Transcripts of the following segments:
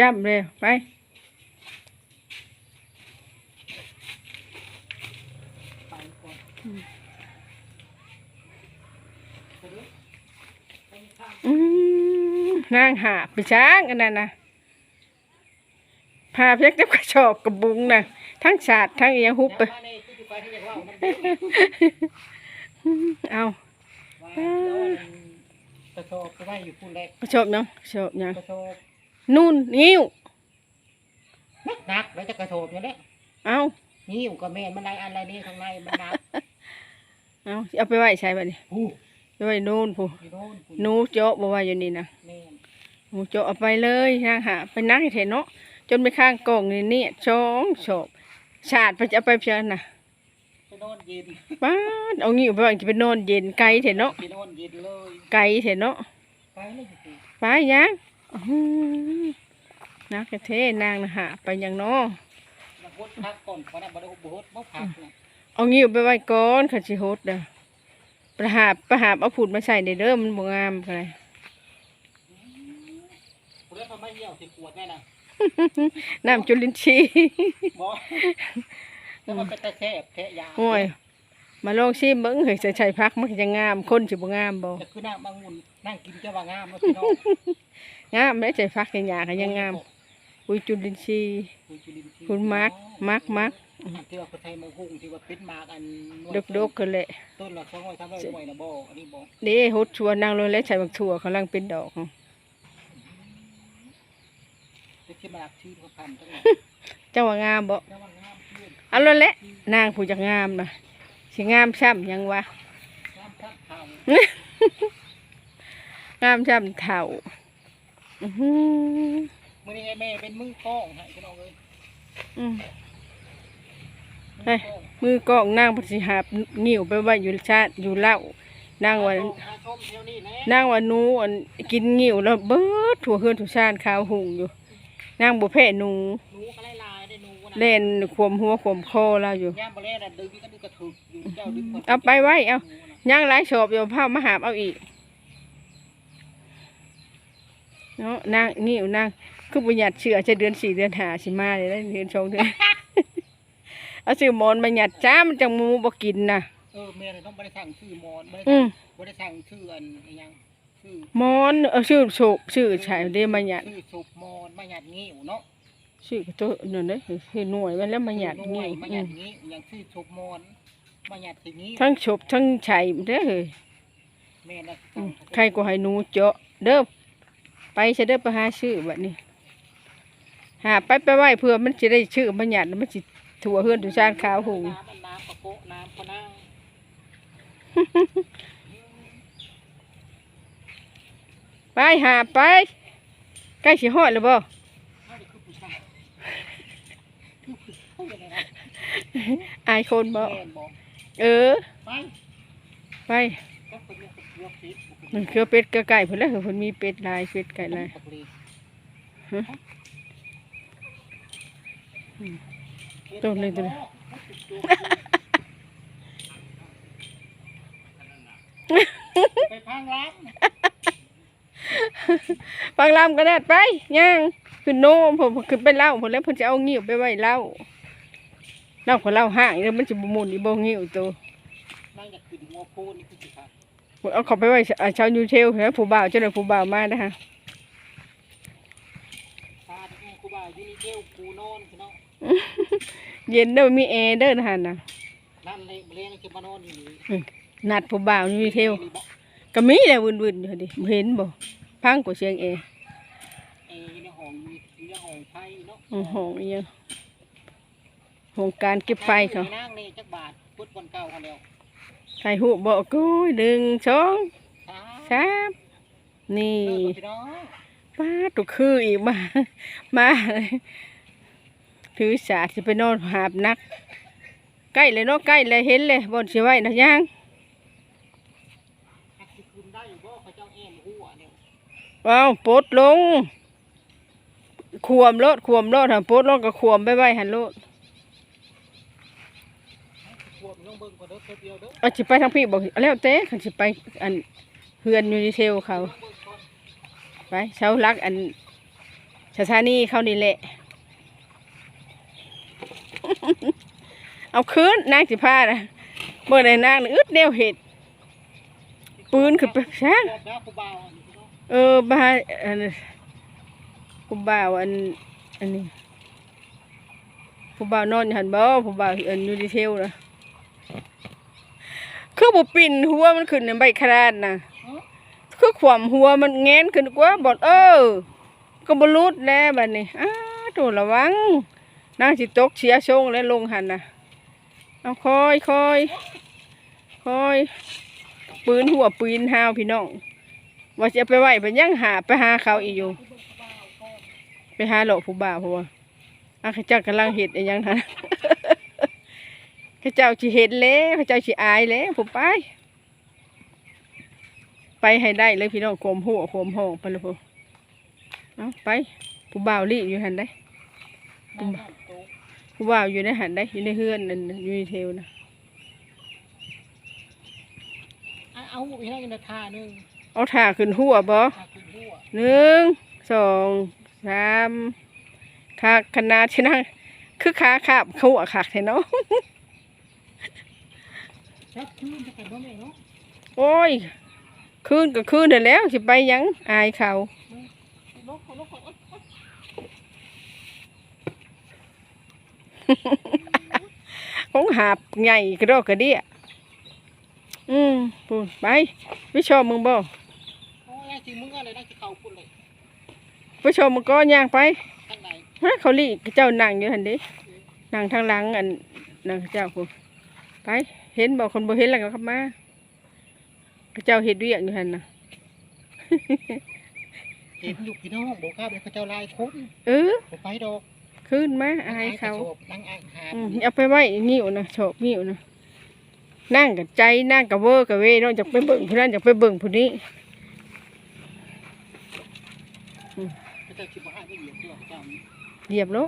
จับเลยไปอืมนางหาไปช้างอันนั้นนะพาเพียกจับกระชอบกระบุงนะทั้งศาสตร์ทั้งเอียงฮุบไปมาในที่ไปที่เรียกว่ามันเอาว่าเดี๋ยวมันกระโชกก็ไว้อยู่พูนแรกกระชอบเนาะกระชอบยังกระโชก นู่นนิ้วหนักแล้วจะกระโชกอยู่แล้วเอานี่อยู่กับแม่นมันในอะไรนี่ข้างในมันหนักเอาสิเอาไปไว้ใช้บัดนี้ผู้ไปไว้นู่นผู้ที่โน่นผู้หนูเจาะบ่ว่าอยู่นี่นะแม่นหนูเจาะเอาไปเลยนางหาไปนั่งเถอะเนาะจนไปข้างกล่องนี่เนี่ยช่องชอบชาดไปจะเอาไปเพียงน่ะไปโน่นเย็นป้าดเอางี้ไปว่าจะไปนอนเย็นไกลเถอะเนาะไปโน่นเย็นเลยไกลเถอะเนาะไปเลยอยู่ไปยังอื้อหือ นักเทนางนะหาไปยังเนาะมาพดพักก่อนเพราะนั้นบ่ได้บ่ฮดบ่พักนะเอางี้ไปไว้ก่อนขันสิโฮดเด้อประหาบประหาบเอาผุดมาใส่ในเด้อมันบ่งามปานใดผู้ได้ทำไมเหี่ยวสิขวดแน่น่ะน้ำจุลินทรีย์บ่แล้วมันเป็นตะแคบแทะยาโอ้ย มาลองชิมเบิ่งเฮ้ยใส่ใส่พักมันก็จะงามคนสิบ่งามบ่แต่คือนั่งบางมุนนั่งกินจะว่างามเนาะพี่น้องงามแล้วใส่พักอย่างหยาก็ยังงามอุ้ยจุลินทรีย์คุณจุลินทรีย์คุณมักมักมักที่ว่าคนไทยมาหุ้งที่ว่าปิดมากอันหน่วยดกๆกันแหละต้นละสองร้อยสามร้อยหน่วยนะบ่อันนี้บ่เด้ฮดชวนนางเลยแล้วใส่บักถั่วกำลังเป็นดอกจะคิดมาหลักชื่อเขาทำจังเลยเจ้าว่างามบ่แล้วว่างามเพื่อนเอาแล้วแหละนางผู้จักงามน่ะ สิงามซ้ำยังวะงามทักเท่างามซ้ำเท่าอื้อหือมื่อนี้ไอ้แม่เป็นมือกล้องให้พี่น้องเลยอืมมือกล้องมือกล้องนางเพนสิหาบงิ้วไปไว้อยู่ชาติอยู่เล่านางว่าหาชมเที่ยวนี้แน่นางว่าหนูอันกินงิ้วแล้วเบิดถั่วเฮือนถั่วชาติขาวหุงอยู่นางบ่แพ้หนูหนูก็ไล่ เล่นขวมหัวขวมคอเราอยู่ ย่ามบ่แล่น่ะดึงก็ดึงกระถึกอยู่เจ้าดึงเอาไปไว้เอา ย่างหลายชอบอยู่ผ้ามาหาบเอาอีกเนาะนางงิ้วนางคือประหยัดเชื่อจะเดือนสี่เดือนหาสิมาเลยได้เดือนสองเดือน เอาซื้อหมอนมาหยัดจ้ามันจังหมูบ่กินน่ะ เออแม่เลยต้องบ่ได้สั่งชื่อมอนบ่ได้อืมบ่ได้สั่งชื่ออันอิหยังชื่อหมอนเออชื่อโฉบชื่อใช่เด้มาหยัดชื่อสุบมอนมาหยัดงิ้วเนาะ ชื่อก็ตัวนั่นเด้คือหน่วยมันแล้วมาหยัดหน่วงี้ยมาหยัดงิ้วอย่างชื่อสุบมอนมาหยัดสิงิ้วทั้งโฉบทั้งไฉเด้อเฮ้ยแม่นะอืมใครก็ให้หนูเจาะเด้อไปซะเด้อไปหาชื่อบัดนี้หาไปไปไว้เพื่อมันสิได้ชื่อมาหยัดมันสิถั่วเฮือนถั่วชาติขาวหุงน้ำมันน้ำกระโปะน้ำพะนังไปหาไปใกล้สิฮอดแล้วบ่ เอาดิคือผู้ชายคือผู้ชายเลยนะ อายคนบ่แม่นบอกเออ ไปไปก็เป็นเรื่องของเรื่องฟิตมันคือเป็ดกับไก่เพิ่นแล้วเพิ่นมีเป็ดหลายเป็ดไก่หลายตัวเลยตัวเลยไปพังร้านฟังลำก็ได้ไปย่างขึ้นโนมผมขึ้นไปเล่าผมแล้วเพิ่นจะเอางิ้วไปไว้เล่า เล่าของเล่าห่างเดี๋ยวมันจะบ่หมุนอีบ่งิ้วตัวนั่งอยากขึ้นหัวโพนี่คือสิครับเอาเขาไปไว้อ่าชาวยูเทลแล้วผู้บ่าวเจ้าหน่อยผู้บ่าวมานะฮะตาที่แม่กูบ่าอยู่นี่เจ้ากูนอนพี่น้องเย็นเด้อมีแอร์เด้อนะฮะนะนั่นเลยเลี้ยงจะมานอนอยู่นี่นัดผู้บ่าวยูเทลก็มีแหละวุ่นๆอยู่ดิบ่เห็นบ่พังกว่าเสียงแอร์เอ้ในห้องมีในห้องไฟเนาะอือห้องอีหยัง ห้องการเก็บไฟเขานั่งนี่จักบาทพุทธวันเก่ากันแล้วถ่ายรูปบอกกูหนึ่งสองครับสามนี่เลิกกับพี่น้องป้าตุกคืออีกมา มาเลยถือสาดจะไปนอนหาบนัก ใกล้เลยเนาะใกล้เลยเห็นเลยบนสิไว้นะยังหักสิคืนได้บ่เขาเจ้าแอมหัวเนี่ยว้าวปลดลงขวมรถขวมรถหันปลดลงก็ขวมไปไว้หันรถ ขว บน้องเบิ่งก็เด้อเพิ่นเดียวเด้อเอาสิไปทางพี่บอกเอาแล้วเต้ขันสิไปอันเฮือนอยู่ในเทลเขา เบิ่งก่อนไปเสาหลักอันสถานีเขานี่แหละ เอาคืนนางสิพานะเมื่อใดนางน่ะอึดแนวเห็ด ปืนขึ้นไปช้าง บอกแล้วครูบาอันนี้เนาะเออบ้าอันผู้บ่าวอันอันนี้ผู้บ่าวนอนอยู่หันบ่ผู้บ่าวอันอยู่ดีเทลนะ คือบปิ่นหัวมันขึ้นในใบครานนะคือขวามหัวมันแงนขึ้นกว่าบอดเออ ก็บรุดแล้วบัดนี้อ้าโตระวังนางสิตกเสียทรงแล้วลงหันน่ะเอาคอยคอยคอยปืนหัวปืนหาวพี่น้องว่าจะไปไหวไปยังหาไปหาเขาอีกอยู่ ไปหาหลอกผู้บ่าวเพราะว่าอาขจ้ากำลังเห็ดอหยังนั้น ข้าเจ้าสิเห็ดแล้วข้าเจ้าสิอายแล้วผมไป ไปให้ได้เลยพี่น้องโคมหัวโคมห้องไปเลยพอเอาไปผู้บ่าวรีอยู่หันได้นั่งนั่งโต๊ะผู้บ่าวอยู่ในหันได้อยู่ในเฮือนนั่นน่ะอยู่ในเทวนะอะเอาอีกแล้วอีกนาท่าหนึงเอาถ่าขึ้นหัวบ่ท่าขึ้นหัวหนึ่งสองสามขาขนาดที่นั่งคือขาขาบหัวขาดแท้เนาะชักขึ้นจะกันบ่แม่เนาะ โอ้ย คืนก็คืนเดี๋ยวแล้ว สิไปหยังอายเขาลกลกลกของหาบใหญ่กระโดดกระเดี้ยอืมพูดไปไปชมมึงบ่โอ้ยจริงมึงอะไรได้ที่เขาพูดเลยไปชมมึงก็ย่างไปข้างในฮะเขาลีกเจ้านั่งอยู่หันเดินั่งทางหลังอันนั่งเจ้าพูดไป เห็นบอกคนบ่เห็นแล้วก็เข้ามาเจ้าเห็ดเวียกอยู่หันนะเห็นอยู่พี่น้องบอกครับเดี๋ยวเขาเจ้าลายคนเออผมไปดอกขึ้นมาอายเขานั่งอ่างหาอืมเอาไปไว้นิ้วนะโฉบนิ้วนะนั่งกับใจนั่งกับเวอร์กับเวน้องจากไปเบิ่งผู้นั้นจากไปเบิ่งผู้นี้เขาเจ้าชิบหายไม่เหยียบตัวเขาเจ้านี่เหยียบแล้ว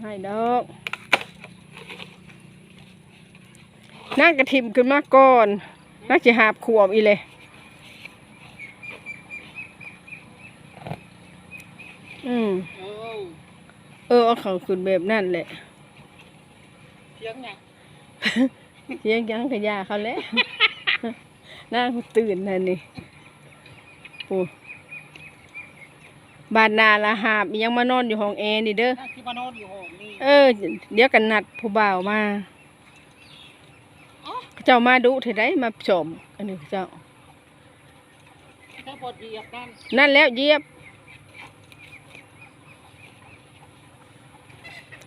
ให้ดอก นั่งกระทิมขึ้นมาก่อนนั่งจะหาบขวบอีเลยอืมเออเออเอาเขาขึ้นแบบนั่นแหละเทียงเนี่ยเสียงยังกระยาเขาแล้วนั่งตื่นนั่นนี่โอ้บานนาละหาบยังมานอนอยู่ห้องแอร์นี่เด้อนั่งที่มานอนอยู่ห้องนี่เออ เดี๋ยวกันนัดผู้บ่าวมา เจ้ามาดูเถอะได้มาชมอันนี้เจ้าถ้าบดเหยียบนั่นนั่นแล้วเหยียบ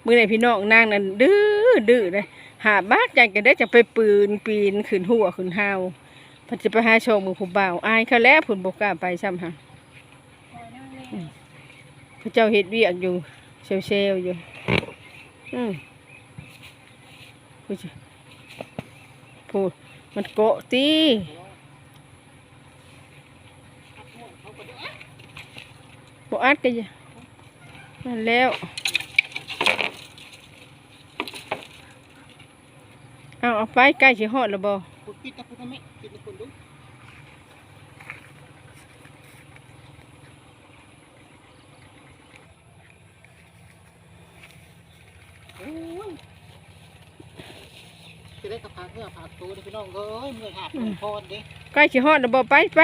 มือไหนพี่น้องนางนั่นดื้อดื้อเลยหาบ้าใจกันได้จะไปปืนปีนขึ้นหัวขึ้นหาวเพันจะไปหาชมมือผู้บ่าวอายเขาแล้วผุนบกล้าไปซ้ำฮะพระเจ้าเฮ็ดเวียกอยู่เซลเซลอยู่อืม พูดมันโกะตีบอัดกันจ้ะนั่นแล้ว เอาเอาไปใกล้สิฮอดแล้วบ่ปิดตะคุทำไมปิดตะคุณดูโอ้ย จะได้กระพาเมื่อผาตัวเด้อพี่น้องเอ้ยเมื่อหาบเมื่อพรเด้ใกล้สิฮอดแล้วบ่ไปไป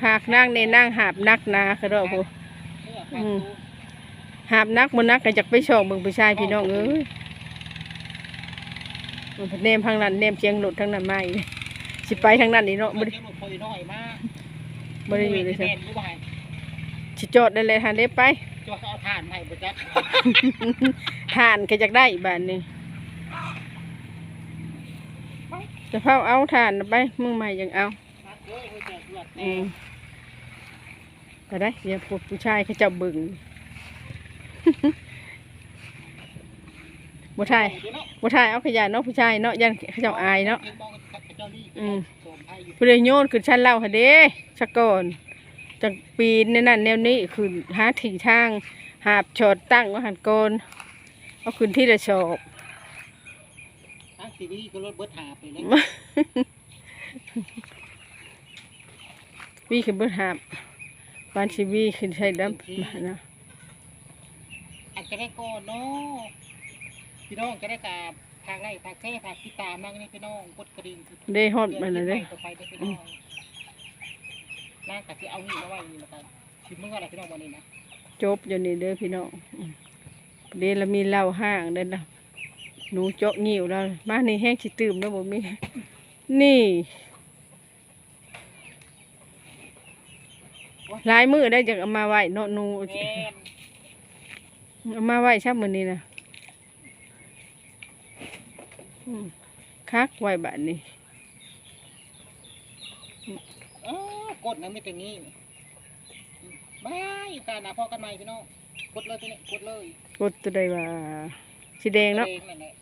ผากนั่งในนั่งหาบนักหนาคือดอกพูหาบนักบ่นักก็จักไปชอบเบิ่งผู้ชายพี่น้องเอ้ยมันเนมทางนั้นเนมเชียงหลุดทางนั้นมาอีกสิไปทางนั้นนี่เนาะบ่มันได้จะหลุดพอยน้อยมากบ่ได้อยู่เลยใช่ใช่ไหมสิจอดได้เลยทันได้ไป จะเอาถ่านให้บ่จักทานก็จักได้บาดนี้จะเผาเอาทานน่ะไปมึงใหม่ยังเอานักเอ้ยเฮ้ยแจกเลือดอืแน่มก็ได้เดี๋ยวพวกผู้ชายเขาเจะบึง บ่ทายเดี๋ยวเนาะบ่ทายเอาขยะเนาะผู้ชายเนาะยันเขาเจ้าอายเนาะเองบอกกับเจ้าลี่อืม โสมไพ่อยู่ ผู้ใดโยนขึ้นชั้นเล่าหะเด้สักก่อน จักปีนในนั่นแนวนี้ขึ้นหาถี่ทางหาบชอดตั้งว่าหันโกนเอาขึ้นที่ละชอบทางซีรีส์ก็รถเบิดหาไปเลยวีขึ้นเบิดหาบบานชีวีขึ้นใช้ดำนะอันจะได้ก่อนเนาะพี่น้องจะได้กราบทางไร่ทางแค่ทางติดตามมากนี่พี่น้องกดกระดิ่งได้ฮอดมันน่ะเด้ต่อไปได้ พี่น้องนั่งกับที่เอานี่มาไว้นี่มากันชิมเมื่อไรพี่น้องวันนี้นะจบอยู่นี่เด้อพี่น้องเดี๋ยวเรามีเหล้าห้างเด้อนะหนูเจาะงิ้วแล้วมานี่แห้งสิตื่มแล้วบ่มีนี่ลายมือได้จากเอามาไหวเนาะหนูแม่นเอามาไว้ชับมือนี้นะคักไหว้บัดนี้ กดนะไม่เป็นงี้บายตาหนาพอกันใหม่พี่น้องกดเลยพี่นี่กดเลยกดตัวใดว่าสีแดงเนาะองนั่นแหละ